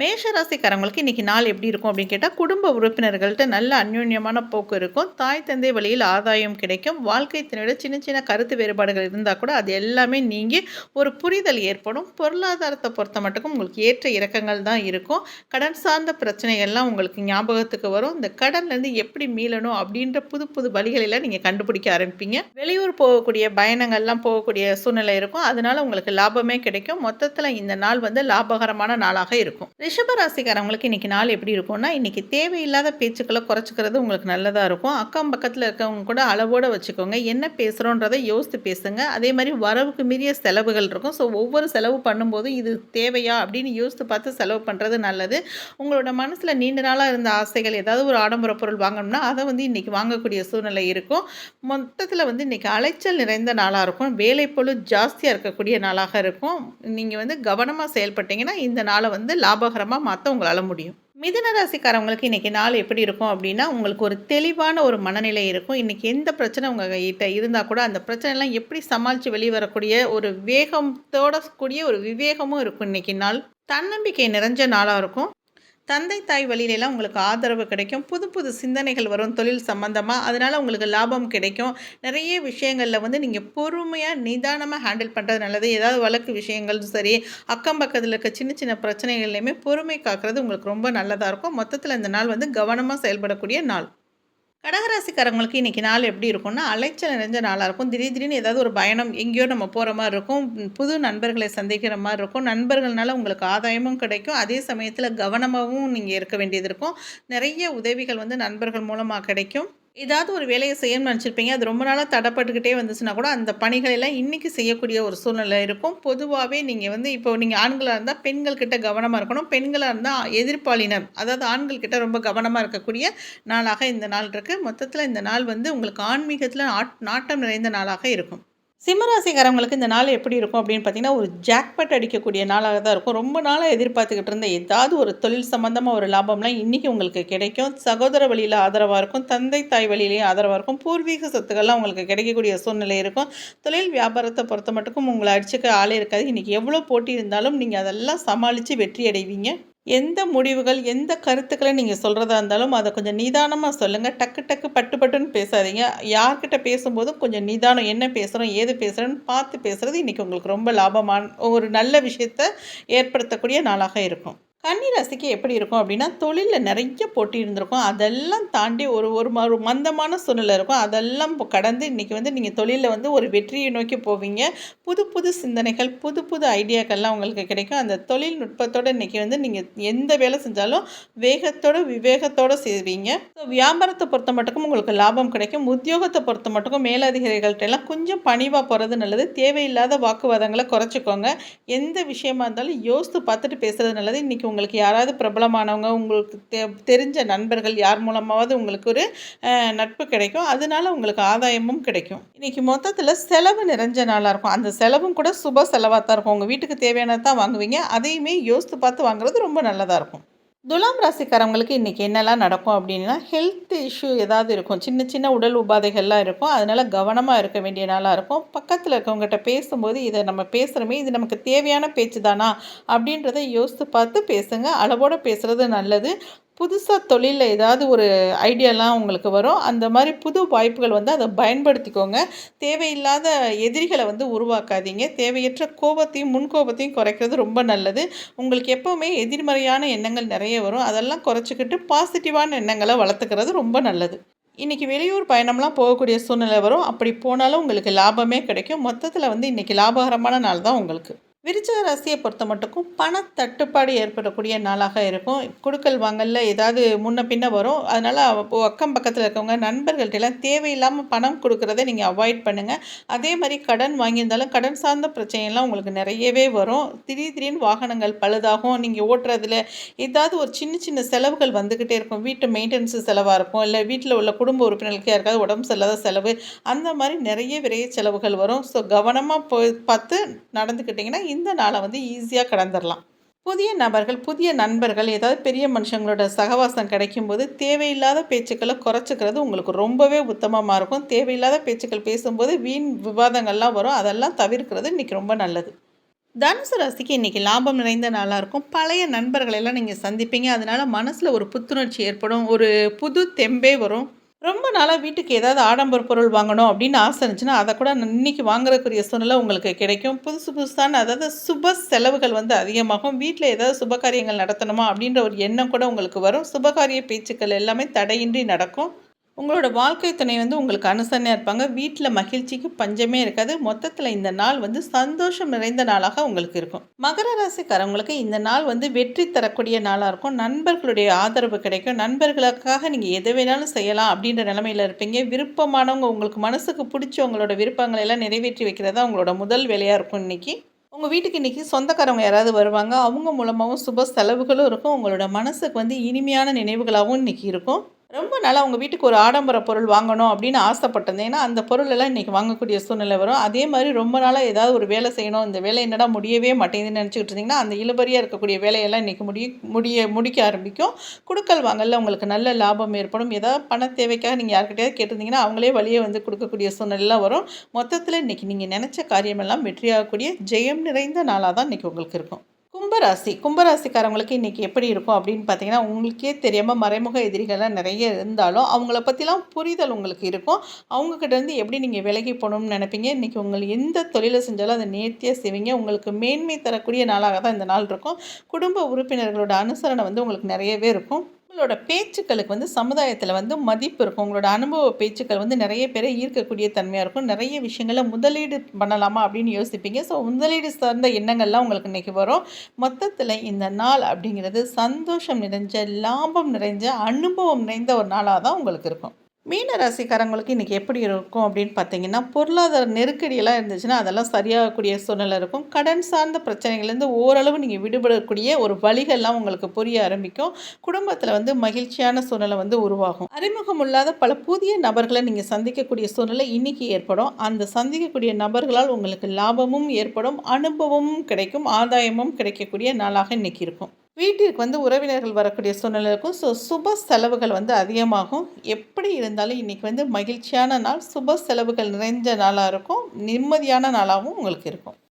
மேஷராசிக்காரங்களுக்கு இன்றைக்கி நாள் எப்படி இருக்கும் அப்படின்னு கேட்டால் குடும்ப உறுப்பினர்கள்ட்ட நல்ல அந்யோன்யமான போக்கு இருக்கும். தாய் தந்தை வழியில் ஆதாயம் கிடைக்கும். வாழ்க்கை சின்ன சின்ன கருத்து வேறுபாடுகள் இருந்தால் கூட அது எல்லாமே நீங்கி ஒரு புரிதல் ஏற்படும். பொருளாதாரத்தை பொறுத்த மட்டுக்கும் உங்களுக்கு ஏற்ற இறக்கங்கள் தான் இருக்கும். கடன் சார்ந்த பிரச்சனைகள்லாம் உங்களுக்கு ஞாபகத்துக்கு வரும். இந்த கடன்லேருந்து எப்படி மீளணும் அப்படின்ற புது புது வழிகளெல்லாம் நீங்கள் கண்டுபிடிக்க ஆரம்பிப்பீங்க. வெளியூர் போகக்கூடிய பயணங்கள்லாம் போகக்கூடிய சூழ்நிலை இருக்கும். அதனால் உங்களுக்கு லாபமே கிடைக்கும். மொத்தத்தில் இந்த நாள் வந்து லாபகரமான நாளாக இருக்கும். ரிஷபராசிக்காரவங்களுக்கு இன்றைக்கி நாள் எப்படி இருக்கும்னா இன்றைக்கி தேவையில்லாத பேச்சுக்களை குறைச்சிக்கிறது உங்களுக்கு நல்லதாக இருக்கும். அக்கம் பக்கத்தில் இருக்கவங்க கூட அளவோடு வச்சுக்கோங்க. என்ன பேசுகிறோன்றதை யோசித்து பேசுங்க. அதே மாதிரி வரவுக்கு மீறிய செலவுகள் இருக்கும். ஸோ ஒவ்வொரு செலவு பண்ணும்போது இது தேவையா அப்படின்னு யோசித்து பார்த்து செலவு பண்ணுறது நல்லது. உங்களோட மனசில் நீண்ட நாளாக இருந்த ஆசைகள் ஏதாவது ஒரு ஆடம்பர பொருள் வாங்கணும்னா அதை வந்து இன்றைக்கி வாங்கக்கூடிய சூழ்நிலை இருக்கும். மொத்தத்தில் வந்து இன்றைக்கி அலைச்சல் நிறைந்த நாளாக இருக்கும். வேலை பொழு ஜாஸ்தியாக இருக்கக்கூடிய நாளாக இருக்கும். நீங்கள் வந்து கவனமாக செயல்பட்டீங்கன்னா இந்த நாளை வந்து லாப லாபகரமாக மாற்ற உங்களால் முடியும். மிதுன ராசிக்காரவங்களுக்கு இன்றைக்கி நாள் எப்படி இருக்கும் அப்படின்னா உங்களுக்கு ஒரு தெளிவான ஒரு மனநிலை இருக்கும். இன்றைக்கி எந்த பிரச்சனை உங்கள் கிட்ட இருந்தால் கூட அந்த பிரச்சனைலாம் எப்படி சமாளித்து வெளியே வரக்கூடிய ஒரு வேகத்தோட கூடிய ஒரு விவேகமும் இருக்கும். இன்றைக்கி நாள் தன்னம்பிக்கை நிறைஞ்ச நாளாக இருக்கும். தந்தை தாய் வழியிலலாம் உங்களுக்கு ஆதரவு கிடைக்கும். புது புது சிந்தனைகள் வரும் தொழில் சம்மந்தமாக அதனால் உங்களுக்கு லாபம் கிடைக்கும். நிறைய விஷயங்களில் வந்து நீங்கள் பொறுமையாக நிதானமாக ஹேண்டில் பண்ணுறது நல்லது. ஏதாவது வழக்கு விஷயங்களும் சரி அக்கம் பக்கத்தில் இருக்க சின்ன சின்ன பிரச்சனைகள்லையுமே பொறுமை காக்கிறது உங்களுக்கு ரொம்ப நல்லதாக இருக்கும். மொத்தத்தில் இந்த நாள் வந்து கவனமாக செயல்படக்கூடிய நாள். கடகராசிக்காரங்களுக்கு இன்றைக்கி நாள் எப்படி இருக்கும்னா அலைச்சல் நிறைஞ்ச நாளாக இருக்கும். திடீர் திடீர்னு ஏதாவது ஒரு பயணம் எங்கேயோ நம்ம போகிற மாதிரி இருக்கும். புது நண்பர்களை சந்திக்கிற மாதிரி இருக்கும். நண்பர்கள்னால உங்களுக்கு ஆதாயமும் கிடைக்கும். அதே சமயத்தில் கவனமாகவும் நீங்கள் இருக்க வேண்டியது இருக்கும். நிறைய உதவிகள் வந்து நண்பர்கள் மூலமாக கிடைக்கும். ஏதாவது ஒரு வேலையை செய்யணும்னு நினச்சிருப்பீங்க. அது ரொம்ப நாளாக தடப்பட்டுக்கிட்டே வந்துச்சுன்னா கூட அந்த பணிகளெல்லாம் இன்றைக்கி செய்யக்கூடிய ஒரு சூழ்நிலை இருக்கும். பொதுவாகவே நீங்கள் வந்து இப்போ நீங்கள் ஆண்களாக இருந்தால் பெண்கள்கிட்ட கவனமாக இருக்கணும். பெண்களாக இருந்தால் எதிர்ப்பாளினர் அதாவது ஆண்கள் கிட்ட ரொம்ப கவனமாக இருக்கக்கூடிய நாளாக இந்த நாள் இருக்குது மொத்தத்தில் இந்த நாள் வந்து உங்களுக்கு ஆன்மீகத்தில் நாட்டம் நிறைந்த நாளாக இருக்கும். சிம்மராசிக்காரங்களுக்கு இந்த நாள் எப்படி இருக்கும் அப்படின்னு பார்த்தீங்கன்னா ஒரு ஜாக்பட் அடிக்கக்கூடிய நாளாக தான் இருக்கும். ரொம்ப நாளாக எதிர்பார்த்துக்கிட்டு இருந்த ஏதாவது ஒரு தொழில் சம்மந்தமாக ஒரு லாபம்லாம் இன்றைக்கி உங்களுக்கு கிடைக்கும். சகோதர வழியில் ஆதரவாக இருக்கும். தந்தை தாய் வழியிலையும் ஆதரவாக இருக்கும். பூர்வீக சொத்துக்கள்லாம் உங்களுக்கு கிடைக்கக்கூடிய சூழ்நிலை இருக்கும். தொழில் வியாபாரத்தை பொறுத்த மட்டுக்கும் உங்களை அடிச்சுக்க ஆளே இருக்காது. இன்றைக்கி எவ்வளோ போட்டி இருந்தாலும் நீங்கள் அதெல்லாம் சமாளித்து வெற்றி அடைவீங்க. எந்த முடிவுகள் எந்த கருத்துக்களை நீங்கள் சொல்கிறதா இருந்தாலும் அதை கொஞ்சம் நிதானமாக சொல்லுங்கள் டக்கு டக்கு பட்டு பட்டுன்னு பேசாதீங்க. யார்கிட்ட பேசும்போதும் கொஞ்சம் நிதானம் என்ன பேசுகிறோம் ஏது பேசுகிறோன்னு பார்த்து பேசுகிறது இன்றைக்கி உங்களுக்கு ரொம்ப லாபமான ஒரு நல்ல விஷயத்தை ஏற்படுத்தக்கூடிய நாளாக இருக்கும். கன்னி ராசிக்கு எப்படி இருக்கும் அப்படின்னா தொழிலில் நிறைய போட்டி இருந்திருக்கும். அதெல்லாம் தாண்டி ஒரு ஒரு ஒரு மந்தமான சூழ்நிலை இருக்கும். அதெல்லாம் கடந்து இன்றைக்கி வந்து நீங்கள் தொழிலில் வந்து ஒரு வெற்றியை நோக்கி போவீங்க. புது புது சிந்தனைகள் புது புது ஐடியாக்கள்லாம் உங்களுக்கு கிடைக்கும். அந்த தொழில்நுட்பத்தோடு இன்றைக்கி வந்து நீங்கள் எந்த வேலை செஞ்சாலும் வேகத்தோடு விவேகத்தோடு செய்வீங்க. ஸோ வியாபாரத்தை பொறுத்த மட்டுக்கும் உங்களுக்கு லாபம் கிடைக்கும். உத்தியோகத்தை பொறுத்த மட்டுக்கும் மேலதிகாரிகள்கிட்ட எல்லாம் கொஞ்சம் பணிவாக போகிறது நல்லது. தேவையில்லாத வாக்குவாதங்களை குறைச்சிக்கோங்க. எந்த விஷயமா இருந்தாலும் யோசித்து பார்த்துட்டு பேசுகிறது நல்லது. இன்றைக்கி உங்களுக்கு யாராவது பிரபலமானவங்க உங்களுக்கு தெ தெரிஞ்ச நண்பர்கள் யார் மூலமாவது உங்களுக்கு ஒரு நட்பு கிடைக்கும். அதனால உங்களுக்கு ஆதாயமும் கிடைக்கும். இன்றைக்கி மொத்தத்தில் செலவு நிறைஞ்ச நாளாக இருக்கும். அந்த செலவும் கூட சுப செலவாக தான் இருக்கும். உங்கள் வீட்டுக்கு தேவையானதான் வாங்குவீங்க. அதையுமே யோசித்து பார்த்து வாங்குறது ரொம்ப நல்லதாக இருக்கும். துலாம் ராசிக்காரவங்களுக்கு இன்றைக்கி என்னெல்லாம் நடக்கும் அப்படின்னா ஹெல்த் இஷ்யூ ஏதாவது இருக்கும். சின்ன சின்ன உடல் உபாதைகள்லாம் இருக்கும். அதனால் கவனமாக இருக்க வேண்டிய நாளாக இருக்கும். பக்கத்தில் இருக்கவங்ககிட்ட பேசும்போது இதை நம்ம பேசுகிறோமே இது நமக்கு தேவையான பேச்சு தானா அப்படின்றத யோசித்து பார்த்து பேசுங்க. அளவோடு பேசுகிறது நல்லது. புதுசாக தொழிலில் ஏதாவது ஒரு ஐடியாலாம் உங்களுக்கு வரும். அந்த மாதிரி புது வாய்ப்புகள் வந்து அதை பயன்படுத்திக்கோங்க. தேவையில்லாத எதிரிகளை வந்து உருவாக்காதீங்க. தேவையற்ற கோபத்தையும் முன்கோபத்தையும் குறைக்கிறது ரொம்ப நல்லது. உங்களுக்கு எப்போவுமே எதிர்மறையான எண்ணங்கள் நிறைய வரும். அதெல்லாம் குறைச்சிக்கிட்டு பாசிட்டிவான எண்ணங்களை வளர்த்துக்கிறது ரொம்ப நல்லது. இன்றைக்கி வெளியூர் பயணம்லாம் போகக்கூடிய சூழ்நிலை வரும். அப்படி போனாலும் உங்களுக்கு லாபமே கிடைக்கும். மொத்தத்தில் வந்து இன்றைக்கி லாபகரமான நாள் தான் உங்களுக்கு. விருச்சக ராசியை பொறுத்த மட்டுக்கும் பணத்தட்டுப்பாடு ஏற்படக்கூடிய நாளாக இருக்கும். கொடுக்கல் வாங்கலில் ஏதாவது முன்ன பின்ன வரும். அதனால் அக்கம் பக்கத்தில் இருக்கவங்க நண்பர்கள்ட்டெல்லாம் தேவையில்லாமல் பணம் கொடுக்குறத நீங்கள் அவாய்ட் பண்ணுங்கள் அதே மாதிரி கடன் வாங்கியிருந்தாலும் கடன் சார்ந்த பிரச்சனைலாம் உங்களுக்கு நிறையவே வரும். திடீர் திடீர்னு வாகனங்கள் பழுதாகும். நீங்கள் ஓட்டுறதுல ஏதாவது ஒரு சின்ன சின்ன செலவுகள் வந்துக்கிட்டே இருக்கும். வீட்டு மெயின்டெனன்ஸ் செலவாக இருக்கும். இல்லை வீட்டில் உள்ள குடும்ப உறுப்பினர்களுக்கு யாருக்காவது உடம்பு சரியில்லாத செலவு. அந்த மாதிரி நிறைய விரைய செலவுகள் வரும். ஸோ கவனமாக போய் பார்த்து நடந்துக்கிட்டிங்கன்னா இந்த நாளை வந்து ஈஸியாக கடந்துடலாம் புதிய நபர்கள் புதிய நண்பர்கள் ஏதாவது பெரிய மனுஷங்களோட சகவாசம் கிடைக்கும்போது தேவையில்லாத பேச்சுக்களை குறைச்சிக்கிறது உங்களுக்கு ரொம்பவே உத்தமமாக இருக்கும். தேவையில்லாத பேச்சுக்கள் பேசும்போது வீண் விவாதங்கள்லாம் வரும். அதெல்லாம் தவிர்க்கிறது இன்றைக்கி ரொம்ப நல்லது. தனுசு ராசிக்கு இன்றைக்கி லாபம் நிறைந்த நாளாக இருக்கும். பழைய நண்பர்களெல்லாம் நீங்கள் சந்திப்பீங்க. அதனால் மனசில் ஒரு புத்துணர்ச்சி ஏற்படும். ஒரு புது தெம்பே வரும். ரொம்ப நாளாக வீட்டுக்கு ஏதாவது ஆடம்பர பொருள் வாங்கணும் அப்படின்னு ஆசை இருந்துச்சுன்னா அதை கூட இன்னைக்கு வாங்குறதுக்குரிய சூழ்நிலை உங்களுக்கு கிடைக்கும். புதுசு புதுசான அதாவது சுப செலவுகள் வந்து அதிகமாகும். வீட்டில் ஏதாவது சுப காரியங்கள் நடத்தணுமா அப்படின்ற ஒரு எண்ணம் கூட உங்களுக்கு வரும். சுபகாரிய பேச்சுக்கள் எல்லாமே தடையின்றி நடக்கும். உங்களோட வாழ்க்கை துணை வந்து உங்களுக்கு அனுசரணையாக இருப்பாங்க. வீட்டில் மகிழ்ச்சிக்கு பஞ்சமே இருக்காது. மொத்தத்தில் இந்த நாள் வந்து சந்தோஷம் நிறைந்த நாளாக உங்களுக்கு இருக்கும். மகர ராசிக்காரவங்களுக்கு இந்த நாள் வந்து வெற்றி தரக்கூடிய நாளாக இருக்கும். நண்பர்களுடைய ஆதரவு கிடைக்கும். நண்பர்களுக்காக நீங்கள் எதை வேணாலும் செய்யலாம் அப்படின்ற நிலமையில் இருப்பீங்க. விருப்பமானவங்க உங்களுக்கு மனசுக்கு பிடிச்சவங்களோட விருப்பங்களை எல்லாம் நிறைவேற்றி வைக்கிறதா உங்களோட முதல் வேலையாக இருக்கும் இன்றைக்கி உங்கள் வீட்டுக்கு இன்றைக்கி சொந்தக்காரவங்க யாராவது வருவாங்க. அவங்க மூலமாகவும் சுப செலவுகளும் இருக்கும். உங்களோட மனசுக்கு வந்து இனிமையான நினைவுகளாகவும் இன்றைக்கி இருக்கும். ரொம்ப நாளாக உங்கள் வீட்டுக்கு ஒரு ஆடம்பர பொருள் வாங்கணும் அப்படின்னு ஆசைப்பட்டிருந்தேன். ஏன்னா அந்த பொருளெல்லாம் இன்றைக்கி வாங்கக்கூடிய சூழ்நிலை வரும். அதே மாதிரி ரொம்ப நாளாக ஏதாவது ஒரு வேலை செய்யணும். இந்த வேலை என்னடா முடியவே மாட்டேங்குதுன்னு நினச்சிக்கிட்டு இருந்தீங்கன்னா அந்த இழுபறியாக இருக்கக்கூடிய வேலையெல்லாம் இன்றைக்கி முடிய முடிய முடிக்க ஆரம்பிக்கும். குடுக்கல் வாங்கல உங்களுக்கு நல்ல லாபம் ஏற்படும். ஏதாவது பண தேவைக்காக நீங்கள் யார்கிட்டயாவது கேட்டிருந்தீங்கன்னா அவங்களே வழியே வந்து கொடுக்கக்கூடிய சூழ்நிலைலாம் வரும். மொத்தத்தில் இன்றைக்கி நீங்கள் நினச்ச காரியமெல்லாம் வெற்றியாகக்கூடிய ஜெயம் நிறைந்த நாளாக தான் இன்றைக்கி உங்களுக்கு இருக்கும். கும்பராசி கும்பராசிக்காரவங்களுக்கு இன்றைக்கி எப்படி இருக்கும் அப்படின்னு பார்த்தீங்கன்னா உங்களுக்கே தெரியாமல் மறைமுக எதிரிகள்லாம் நிறைய இருந்தாலும் அவங்கள பற்றிலாம் புரிதல் உங்களுக்கு இருக்கும். அவங்கக்கிட்டேருந்து எப்படி நீங்கள் விலகி போகணும்னு நினைப்பீங்க? இன்றைக்கி உங்கள் எந்த தொழிலை செஞ்சாலும் அதை நேர்த்தியாக செய்வீங்க. உங்களுக்கு மேன்மை தரக்கூடிய நாளாக தான் இந்த நாள் இருக்கும். குடும்ப உறுப்பினர்களோட அனுசரணை வந்து உங்களுக்கு நிறையவே இருக்கும். உங்களோட பேச்சுக்களுக்கு வந்து சமுதாயத்தில் வந்து மதிப்பு இருக்கும். உங்களோட அனுபவ பேச்சுக்கள் வந்து நிறைய பேரை ஈர்க்கக்கூடிய தன்மையாக இருக்கும். நிறைய விஷயங்களை முதலீடு பண்ணலாமா அப்படின்னு யோசிப்பீங்க. ஸோ முதலீடு சார்ந்த எண்ணங்கள்லாம் உங்களுக்கு இன்றைக்கி வரும். மொத்தத்தில் இந்த நாள் அப்படிங்கிறது சந்தோஷம் நிறைஞ்ச லாபம் நிறைஞ்ச அனுபவம் நிறைந்த ஒரு நாளாக தான் உங்களுக்கு இருக்கும். மீன ராசிக்காரங்களுக்கு இன்றைக்கி எப்படி இருக்கும் அப்படின்னு பார்த்தீங்கன்னா பொருளாதார நெருக்கடியெல்லாம் இருந்துச்சுன்னா அதெல்லாம் சரியாகக்கூடிய சூழ்நிலை இருக்கும். கடன் சார்ந்த பிரச்சனைகள்லேருந்து ஓரளவு நீங்கள் விடுபடக்கூடிய ஒரு வழிகள்லாம் உங்களுக்கு புரிய ஆரம்பிக்கும். குடும்பத்தில் வந்து மகிழ்ச்சியான சூழ்நிலை வந்து உருவாகும். அறிமுகம் இல்லாத பல புதிய நபர்களை நீங்கள் சந்திக்கக்கூடிய சூழ்நிலை இன்றைக்கி ஏற்படும். அந்த சந்திக்கக்கூடிய நபர்களால் உங்களுக்கு லாபமும் ஏற்படும் அனுபவமும் கிடைக்கும் ஆதாயமும் கிடைக்கக்கூடிய நாளாக இன்றைக்கி இருக்கும். வீட்டிற்கு வந்து உறவினர்கள் வரக்கூடிய சூழ்நிலை இருக்கும் ஸோ சுப செலவுகள் வந்து அதிகமாகும். எப்படி இருந்தாலும் இன்றைக்கி வந்து மகிழ்ச்சியான நாள் சுப செலவுகள் நிறைஞ்ச நாளாக இருக்கும் நிம்மதியான நாளாகவும் உங்களுக்கு இருக்கும்.